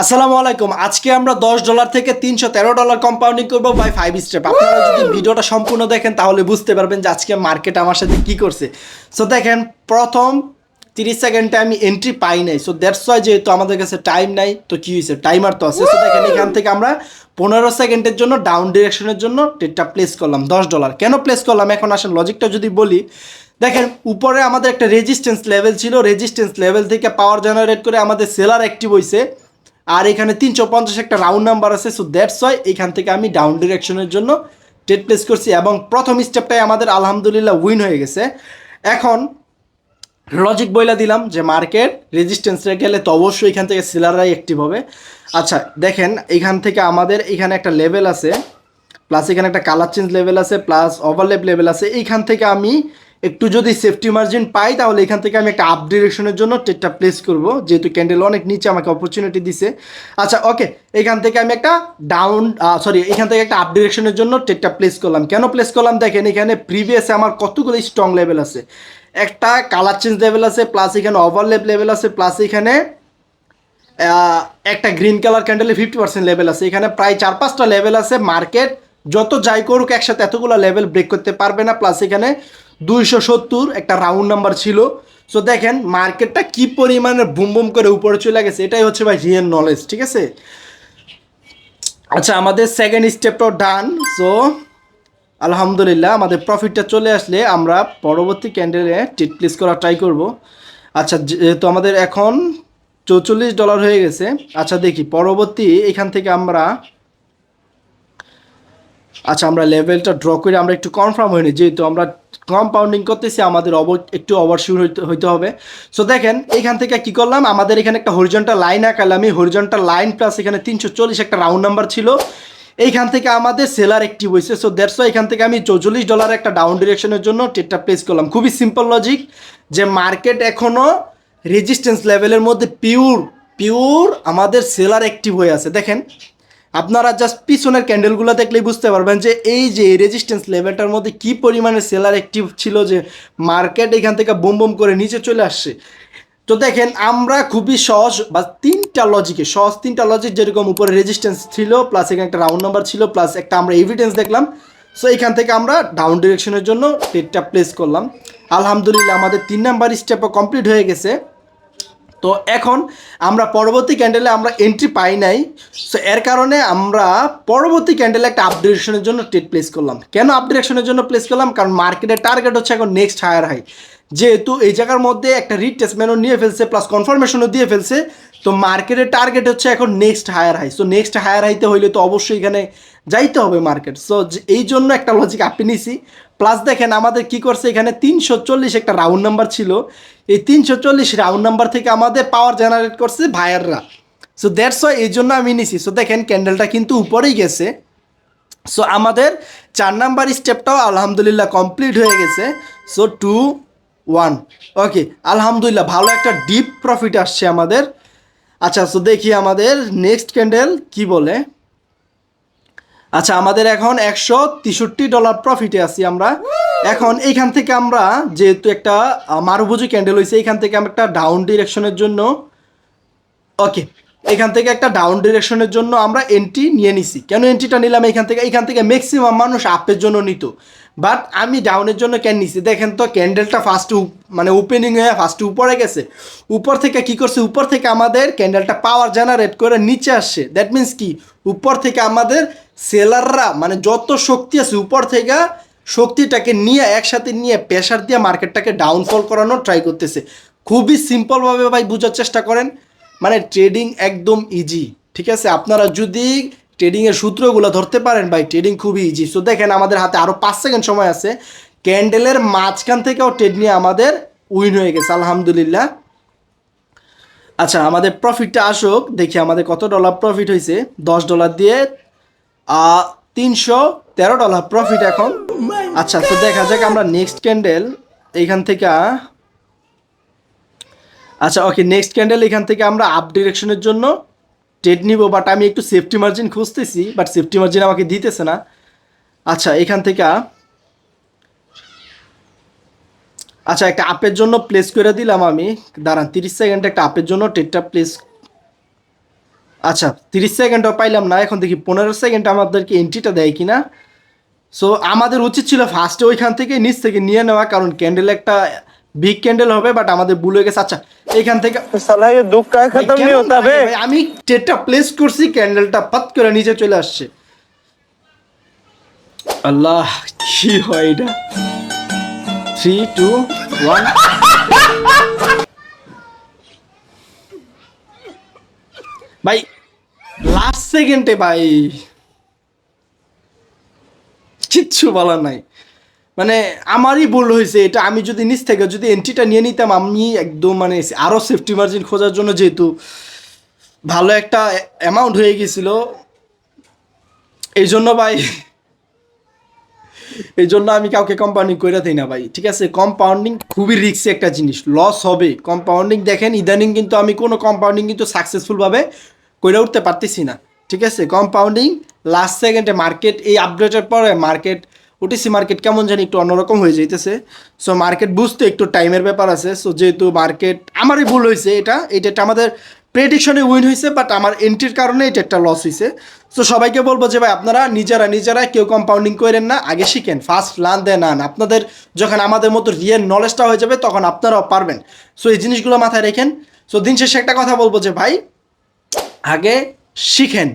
আসসালামু আলাইকুম। আজকে আমরা দশ ডলার থেকে তিনশো তেরো ডলার কম্পাউন্ডিং করব বাই ফাইভ স্টেপ আপনারা যদি ভিডিওটা সম্পূর্ণ দেখেন তাহলে বুঝতে পারবেন যে আজকে মার্কেট আমার সাথে কি করছে। সো দেখেন প্রথম তিরিশ সেকেন্ডে আমি এন্ট্রি পাই নাই। সো দ্যাটস ওয়াই যেহেতু আমাদের কাছে টাইম নাই তো কি হয়েছে? টাইমার তো আছে। সো দেখেন এখান থেকে আমরা পনেরো সেকেন্ডের জন্য ডাউন ডিরেকশনের জন্য টেটটা প্লেস করলাম দশ ডলার। কেন প্লেস করলাম? এখন আসেন লজিকটা যদি বলি দেখেন উপরে আমাদের একটা রেজিস্ট্যান্স লেভেল ছিল। রেজিস্ট্যান্স লেভেল থেকে পাওয়ার জেনারেট করে আমাদের সেলার অ্যাক্টিভ হয়েছে আর এখানে তিনশো পঞ্চাশ একটা রাউন্ড নাম্বার আছে সো দ্যাটস ওয়াই এখান থেকে আমি ডাউন ডিরেকশনের জন্য টেট প্লেস করছি এবং প্রথম স্টেপটাই আমাদের আলহামদুলিল্লাহ উইন হয়ে গেছে। এখন লজিক বইলা দিলাম যে মার্কেট রেজিস্ট্যান্সে গেলে তো অবশ্যই এখান থেকে সেলাররাই অ্যাক্টিভ হবে। আচ্ছা দেখেন এখান থেকে আমাদের এখানে একটা লেভেল আছে প্লাস এখানে একটা কালার চেঞ্জ লেভেল আছে প্লাস ওভারলেপ লেভেল আছে। এইখান থেকে আমি একটু যদি সেফটি মার্জিন পাই, তাহলে এখান থেকে আমি একটা আপ ডিরেকশনের জন্য টেটটা প্লেস করব। যেহেতু ক্যান্ডেল অনেক নিচে আমাকে অপরচুনিটি দিছে। আচ্ছা ওকে এখান থেকে আমি একটা ডাউন সরি এখান থেকে একটা আপ ডিরেকশনের জন্য টেটটা প্লেস করলাম। কেন প্লেস করলাম? দেখেন, এখানে প্রিভিয়াসে আমার কতগুলো স্ট্রং লেভেল আছে? একটা কালার চেঞ্জ লেভেল আছে প্লাস এখানে ওভারলেপ লেভেল আছে প্লাস এখানে একটা গ্রিন কালার ক্যান্ডেলে ফিফটি পার্সেন্ট লেভেল আছে। এখানে প্রায় চার পাঁচটা লেভেল আছে মার্কেট যত যাই করুক একসাথে এতগুলো লেভেল ব্রেক করতে পারবে না প্লাস এখানে দুইশো সত্তর একটা রাউন্ড নাম্বার ছিল। সো দেখেন মার্কেটটা কি পরিমাণে বুম বুম করে উপরে চলে গেছে, এটাই হচ্ছে ভাই রিয়েল নলেজ ঠিক আছে? আচ্ছা আমাদের সেকেন্ড স্টেপটাও ডান সো আলহামদুলিল্লাহ, আমাদের প্রফিটটা চলে আসলে আমরা পরবর্তী ক্যান্ডেলে টিট প্লেস করা ট্রাই করব। আচ্ছা যেহেতু আমাদের এখন চৌচল্লিশ ডলার হয়ে গেছে আচ্ছা দেখি, পরবর্তী এখান থেকে আমরা আচ্ছা আমরা লেভেলটা ড্র করে, আমরা একটু কনফার্ম হইনি যেহেতু আমরা কম্পাউন্ডিং করতেছি, আমাদের অব, একটু ওভারশুট হইতে হবে। সো দেখেন এখান থেকে কি করলাম? আমাদের এখানে একটা হরিজন্টাল লাইন আঁকালাম। এই হরিজন্টাল লাইন প্লাস এখানে তিনশো চল্লিশ একটা রাউন্ড নাম্বার ছিল। এইখান থেকে আমাদের সেলার একটিভ হয়েছে সো দেড়শো এখান থেকে আমি চৌচল্লিশ ডলার একটা ডাউন ডিরেকশনের জন্য টেটটা প্লেস করলাম। খুবই সিম্পল লজিক যে মার্কেট এখনও রেজিস্ট্যান্স লেভেলের মধ্যে পিওর পিওর আমাদের সেলার অ্যাক্টিভ হয়ে আছে। দেখেন আপনারা জাস্ট পিছনের ক্যান্ডেলগুলো দেখলেই বুঝতে পারবেন যে এই যে রেজিস্ট্যান্স লেভেলটার মধ্যে কি পরিমাণে সেলার অ্যাক্টিভ ছিল যে মার্কেট এখান থেকে বোম বোম করে নিচে চলে আসছে। তো দেখেন, আমরা খুবই সহজ বা তিনটা লজিকে সহজ তিনটা লজিক যেরকম উপরে রেজিস্ট্যান্স ছিল প্লাস এখানে একটা রাউন্ড নাম্বার ছিল প্লাস একটা আমরা এভিডেন্স দেখলাম। সো এখান থেকে আমরা ডাউন ডিরেকশনের জন্য টেটটা প্লেস করলাম। আলহামদুলিল্লাহ, আমাদের তিন নাম্বার স্টেপও কমপ্লিট হয়ে গেছে। তো এখন আমরা পরবর্তী ক্যান্ডেলে আমরা এন্ট্রি পাই নাই। সো এর কারণে আমরা পরবর্তী ক্যান্ডেলে একটা আপডেশনের জন্য টেট প্লেস করলাম। কেন আপডেশনের জন্য প্লেস করলাম? কারণ মার্কেটের টার্গেট হচ্ছে এখন নেক্সট হায়ার হাই যেহেতু এই জায়গার মধ্যে একটা রিটেসমেন্টও নিয়ে ফেলছে প্লাস কনফার্মেশনও দিয়ে ফেলছে, তো মার্কেটের টার্গেট হচ্ছে এখন next higher high so next higher হাইতে হইলে তো অবশ্যই এখানে যাইতে হবে মার্কেট সো এই জন্য একটা লজিক আপনি নিছি। প্লাস দেখেন আমাদের কি করছে, এখানে তিনশো চল্লিশ একটা রাউন্ড নাম্বার ছিল। এই তিনশো চল্লিশ রাউন্ড নাম্বার থেকে আমাদের পাওয়ার জেনারেট করছে ভায়াররা সো ওয়াই এই জন্য আমি নিছি। সো দেখেন ক্যান্ডেলটা কিন্তু উপরেই গেছে। সো আমাদের চার নাম্বার স্টেপটাও আলহামদুলিল্লাহ কমপ্লিট হয়ে গেছে। সো টু ওয়ান ওকে আলহামদুলিল্লাহ ভালো একটা ডিপ প্রফিট আসছে আমাদের। আচ্ছা সো দেখি আমাদের নেক্সট ক্যান্ডেল কি বলে। আচ্ছা আমাদের এখন একশো তেষট্টি ডলার প্রফিটে আছি আমরা। এখন এইখান থেকে আমরা যেহেতু একটা মারুভুজি ক্যান্ডেল হয়েছে এইখান থেকে আমরা একটা ডাউন ডিরেকশনের জন্য ওকে এখান থেকে একটা ডাউন ডিরেকশনের জন্য আমরা এন্ট্রি নিয়ে নিছি। কেন এন্ট্রিটা নিলাম এখান থেকে? এখান থেকে ম্যাক্সিমাম মানুষ আপের জন্য নিত। বাট আমি ডাউনের জন্য কেন নিছি। দেখেন তো ক্যান্ডেলটা ফার্স্ট মানে ওপেনিং হয়ে ফার্স্ট উপরে গেছে। উপর থেকে কি করছে? উপর থেকে আমাদের ক্যান্ডেলটা পাওয়ার জেনারেট করে নিচে আসছে। দ্যাট মিন্স কি? উপর থেকে আমাদের সেলাররা মানে যত শক্তি আছে, উপর থেকে শক্তিটাকে নিয়ে একসাথে নিয়ে প্রেশার দিয়ে মার্কেটটাকে ডাউনফল করানোর ট্রাই করতেছে। খুবই সিম্পলভাবে ভাই বোঝার চেষ্টা করেন। মানে ট্রেডিং একদম ইজি ঠিক আছে? আপনারা যদি ট্রেডিংয়ের সূত্রগুলো ধরতে পারেন ভাই ট্রেডিং খুবই ইজি সো দেখেন, আমাদের হাতে আরও পাঁচ সেকেন্ড সময় আছে। ক্যান্ডেলের মাঝখান থেকেও ট্রেড নিয়ে আমাদের উইন হয়ে গেছে, আলহামদুলিল্লাহ। আচ্ছা আমাদের প্রফিটটা আসুক, দেখি আমাদের কত ডলার প্রফিট হয়েছে। দশ ডলার দিয়ে তিনশো তেরো ডলার প্রফিট এখন। আচ্ছা তো দেখা যাক আমরা নেক্সট ক্যান্ডেল এইখান থেকে আচ্ছা ওকে নেক্সট ক্যান্ডেল এখান থেকে আমরা আপ ডিরেকশনের জন্য ট্রেড নিব বাট আমি একটু সেফটি মার্জিন খুঁজতেছি বাট সেফটি মার্জিন আমাকে দিতেছে না। আচ্ছা এখান থেকে আচ্ছা একটা আপের জন্য প্লেস করে দিলাম আমি। দাঁড়ান, তিরিশ সেকেন্ড একটা আপের জন্য ট্রেডটা প্লেস আচ্ছা তিরিশ সেকেন্ডও পাইলাম না, এখন দেখি পনেরো সেকেন্ড আমাদেরকে এন্ট্রিটা দেয় কিনা। সো আমাদের উচিত ছিল ফার্স্টে ওইখান থেকে নিচ থেকে নিয়ে নেওয়া, কারণ ক্যান্ডেল একটা বিগ ক্যান্ডেল হবে বাট আমাদের ভুল হয়ে গেছে। আচ্ছা থেকে সালাই খতম নি হতা বে আমি প্লেস করছি ক্যান্ডেলটা পাত করে নিচে চলে আসছে। আল্লাহ কি হয় এটা? থ্রি টু ওয়ান ভাই লাস্ট সেকেন্ডে ভাই কিচ্ছু বলার নাই। মানে আমারই ভুল হয়েছে, এটা আমি যদি নিচ থেকে যদি এন্ট্রিটা নিয়ে নিতাম, আমি একদম মানে আরও সেফটি মার্জিন খোঁজার জন্য যেহেতু ভালো একটা অ্যামাউন্ট হয়ে গেছিল। এই জন্য ভাই এই জন্য আমি কাউকে কম্পাউন্ডিং করে দিই না ভাই, ঠিক আছে? কম্পাউন্ডিং খুবই রিস্কি একটা জিনিস লস হবে। কম্পাউন্ডিং দেখেন, ইদানিং কিন্তু আমি কোনো কম্পাউন্ডিং কিন্তু সাকসেসফুলভাবে করে উঠতে পারতেছি না, ঠিক আছে? কম্পাউন্ডিং লাস্ট সেকেন্ডে মার্কেট এই আপডেটের পরে মার্কেট ওটিসি মার্কেট কেমন জানি একটু অন্যরকম হয়ে যাইতেছে। সো মার্কেট বুঝতে একটু টাইমের ব্যাপার আছে। সো যেহেতু মার্কেট আমারই ভুল হয়েছে এটা। এটা একটা আমাদের প্রেডিকশনে উইন হয়েছে বাট আমার এন্ট্রির কারণে এটা একটা লস হয়েছে। সো সবাইকে বলব যে, ভাই, আপনারা নিজেরা নিজেরা কেউ কম্পাউন্ডিং করেন না, আগে শিখেন। ফার্স্ট লার্ন দেন আন আপনাদের যখন আমাদের মতো রিয়েল নলেজটা হয়ে যাবে, তখন আপনারাও পারবেন। সো এই জিনিসগুলো মাথায় রেখেন। সো দিন শেষে একটা কথা বলব যে, ভাই, আগে শিখেন।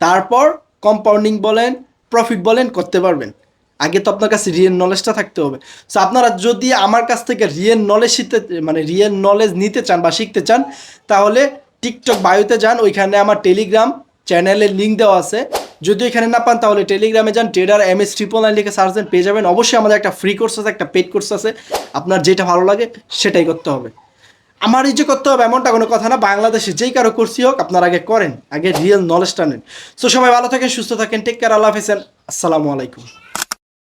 তারপর কম্পাউন্ডিং বলেন প্রফিট বলেন, করতে পারবেন। আগে তো আপনার কাছে রিয়েল নলেজটা থাকতে হবে। সো আপনারা যদি আমার কাছ থেকে রিয়েল নলেজ শিখতে মানে রিয়েল নলেজ নিতে চান বা শিখতে চান, তাহলে টিকটক বায়োতে যান, ওইখানে আমার টেলিগ্রাম চ্যানেলের লিঙ্ক দেওয়া আছে। যদি এখানে না পান, তাহলে টেলিগ্রামে যান trader M S triple nine লিখে সার্চ দেন পেয়ে যাবেন। অবশ্যই আমাদের একটা ফ্রি কোর্স আছে, একটা পেড কোর্স আছে। আপনার যেটা ভালো লাগে, সেটাই করতে হবে। আমার এই যে করতে হবে, এমনটা কোনো কথা না। বাংলাদেশে যেই কারও কোর্সই হোক, আপনারা আগে করেন, আগে রিয়েল নলেজটা নেন। সো সবাই ভালো থাকেন, সুস্থ থাকেন টেক কেয়ার আল্লাহ হাফেজ, আসসালামু আলাইকুম।